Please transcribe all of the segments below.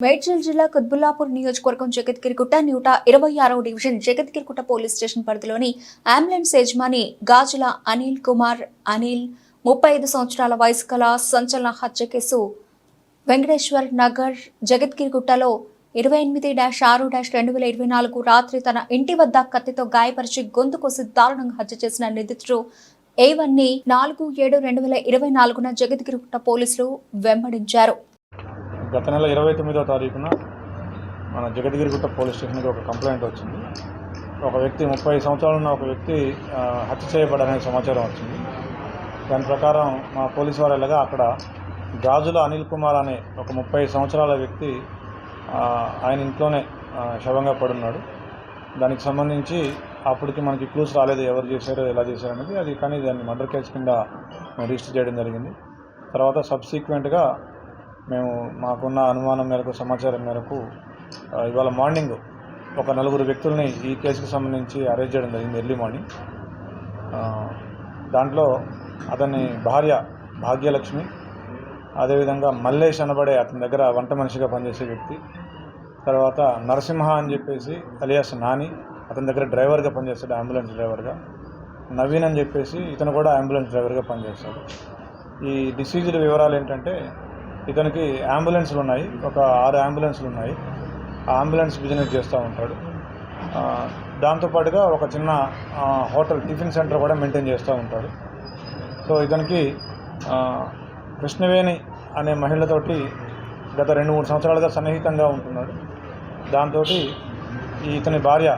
మేడ్చల్ జిల్లా కుత్బుల్లాపూర్ నియోజకవర్గం జగత్గిరిగుట్ట నూట ఇరవై ఆరవ డివిజన్ జగత్గిరిగుట్ట పోలీస్ స్టేషన్ పరిధిలోని అంబులెన్స్ యజమాని గాజుల అనిల్ కుమార్ అనిల్ ముప్పై ఐదు సంవత్సరాల వయసు గల సంచలన హత్య కేసు వెంకటేశ్వర్ నగర్ జగత్గిరిగుట్టలో ఇరవై ఎనిమిది డాష్ ఆరు డాష్ రెండు వేల ఇరవై నాలుగు రాత్రి తన ఇంటి వద్ద కత్తితో గాయపరిచి గొంతు కోసి దారుణంగా హత్య చేసిన నిందితుడు ఏవన్ని నాలుగు ఏడు రెండు వేల ఇరవై నాలుగున జగద్గిరిగుట్ట పోలీసులు వెంబడించారు. గత నెల ఇరవై తొమ్మిదో తారీఖున మన జగద్గిరిగుట్ట పోలీస్ స్టేషన్కి ఒక కంప్లైంట్ వచ్చింది. ఒక వ్యక్తి ముప్పై సంవత్సరాలు ఉన్న ఒక వ్యక్తి హత్య చేయబడనే సమాచారం వచ్చింది. దాని ప్రకారం మా పోలీసు వారు వెళ్ళగా అక్కడ గాజుల అనిల్ కుమార్ అనే ఒక ముప్పై సంవత్సరాల వ్యక్తి ఆయన ఇంట్లోనే శవంగా పడున్నాడు. దానికి సంబంధించి అప్పటికి మనకి క్లూస్ రాలేదు ఎవరు చేశారో ఎలా చేశారు అనేది అది కానీ దాన్ని మర్డర్ కేసు కింద రిజిస్టర్ చేయడం జరిగింది. తర్వాత సబ్సీక్వెంట్గా మేము మాకున్న అనుమానం మేరకు సమాచారం మేరకు ఇవాళ మార్నింగ్ ఒక నలుగురు వ్యక్తుల్ని ఈ కేసుకు సంబంధించి అరెస్ట్ చేయడం జరిగింది ఎర్లీ మార్నింగ్. దాంట్లో అతని భార్య భాగ్యలక్ష్మి అదేవిధంగా మల్లేష్ అనబడే అతని దగ్గర వంట మనిషిగా పనిచేసే వ్యక్తి తర్వాత నరసింహ అని చెప్పేసి అలియాస్ నాని అతని దగ్గర డ్రైవర్గా పనిచేస్తాడు అంబులెన్స్ డ్రైవర్గా. నవీన్ అని చెప్పేసి ఇతను కూడా అంబులెన్స్ డ్రైవర్గా పనిచేస్తాడు. ఈ డిసీజ్డ్ వివరాలు ఏంటంటే ఇతనికి అంబులెన్స్లు ఉన్నాయి. ఒక ఆరు అంబులెన్స్లు ఉన్నాయి. ఆ అంబులెన్స్ బిజినెస్ చేస్తూ ఉంటాడు. దాంతోపాటుగా ఒక చిన్న హోటల్ టిఫిన్ సెంటర్ కూడా మెయింటైన్ చేస్తూ ఉంటాడు. సో ఇతనికి కృష్ణవేణి అనే మహిళతోటి గత రెండు మూడు సంవత్సరాలుగా సన్నిహితంగా ఉంటున్నాడు. దాంతో ఇతని భార్య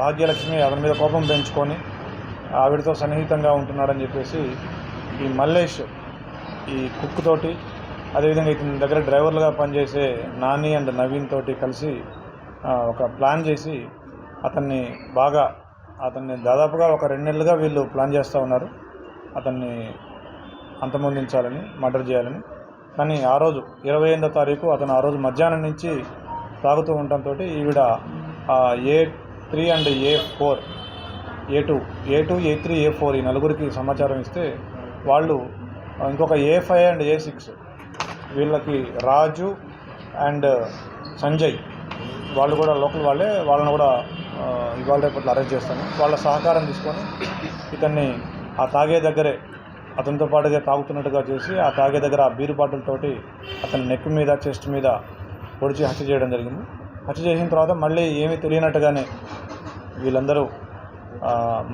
భాగ్యలక్ష్మి అతని మీద కోపం పెంచుకొని ఆవిడతో సన్నిహితంగా ఉంటున్నాడని చెప్పేసి ఈ మల్లేష్ ఈ కుక్కుతోటి అదేవిధంగా ఇతని దగ్గర డ్రైవర్లుగా పనిచేసే నాని అండ్ నవీన్ తోటి కలిసి ఒక ప్లాన్ చేసి అతన్ని బాగా అతన్ని దాదాపుగా ఒక రెండు నెలలుగా వీళ్ళు ప్లాన్ చేస్తూ ఉన్నారు. అతన్ని అంతమొందించాలని మర్డర్ చేయాలని. కానీ ఆ రోజు ఇరవై ఎనిమిదో తారీఖు అతను ఆ రోజు మధ్యాహ్నం నుంచి తాగుతూ ఉండటంతో ఈవిడ A three and A four A two A two A three A four ఈ నలుగురికి సమాచారం ఇస్తే వాళ్ళు ఇంకొక A five and A six వీళ్ళకి రాజు అండ్ సంజయ్ వాళ్ళు కూడా లోకల్ వాళ్ళే వాళ్ళని కూడా ఇవాళ రేపట్లో అరెస్ట్ చేస్తాను. వాళ్ళ సహకారం తీసుకొని ఇతన్ని ఆ తాగే దగ్గరే అతనితో పాటుగా తాగుతున్నట్టుగా చేసి ఆ తాగే దగ్గర ఆ బీరు బాటిల్తోటి అతని నెక్ మీద చెస్ట్ మీద పొడిచి హత్య చేయడం జరిగింది. హత్య చేసిన తర్వాత మళ్ళీ ఏమీ తెలియనట్టుగానే వీళ్ళందరూ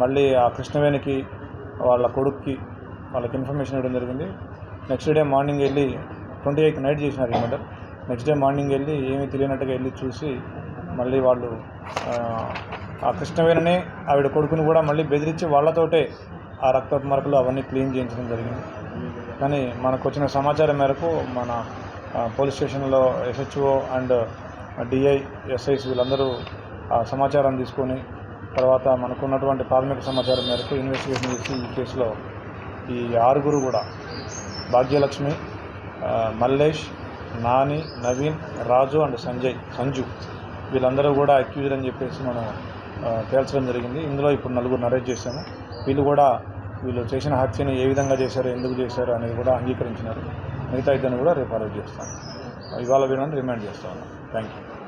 మళ్ళీ ఆ కృష్ణవేణికి వాళ్ళ కొడుక్కి వాళ్ళకి ఇన్ఫర్మేషన్ ఇవ్వడం జరిగింది. నెక్స్ట్ డే మార్నింగ్ వెళ్ళి ట్వంటీ ఎయిత్ నైట్ చేసినారు ఈ మర్డర్. నెక్స్ట్ డే మార్నింగ్ వెళ్ళి ఏమీ తెలియనట్టుగా వెళ్ళి చూసి మళ్ళీ వాళ్ళు ఆ, కృష్ణవేణనే ఆవిడ కొడుకుని కూడా మళ్ళీ బెదిరించి వాళ్ళతోటే ఆ రక్తపు మరకలు అవన్నీ క్లీన్ చేయించడం జరిగింది. కానీ మనకు వచ్చిన సమాచారం మేరకు మన పోలీస్ స్టేషన్లో ఎస్హెచ్ఓ అండ్ డిఐ ఎస్ఐస్ వీళ్ళందరూ ఆ సమాచారం తీసుకొని తర్వాత మనకున్నటువంటి ప్రాథమిక సమాచారం మేరకు ఇన్వెస్టిగేషన్ చేసి ఈ కేసులో ఈ ఆరుగురు కూడా భాగ్యలక్ష్మి మల్లేష్ నాని నవీన్ రాజు అండ్ సంజయ్ సంజు. వీళ్ళందరూ కూడా అక్యూజ్డ్ అని చెప్పేసి మనం తేల్చడం జరిగింది. ఇందులో ఇప్పుడు నలుగురు అరెస్ట్ చేశాము. వీళ్ళు కూడా వీళ్ళు చేసిన హత్యను ఏ విధంగా చేశారు ఎందుకు చేశారు అనేది కూడా అంగీకరించినారు. మిగతా ఇద్దరిని కూడా రేపు అరెస్ట్ చేస్తాను. ఇవాళ వీళ్ళని రిమాండ్ చేస్తాను థ్యాంక్ యూ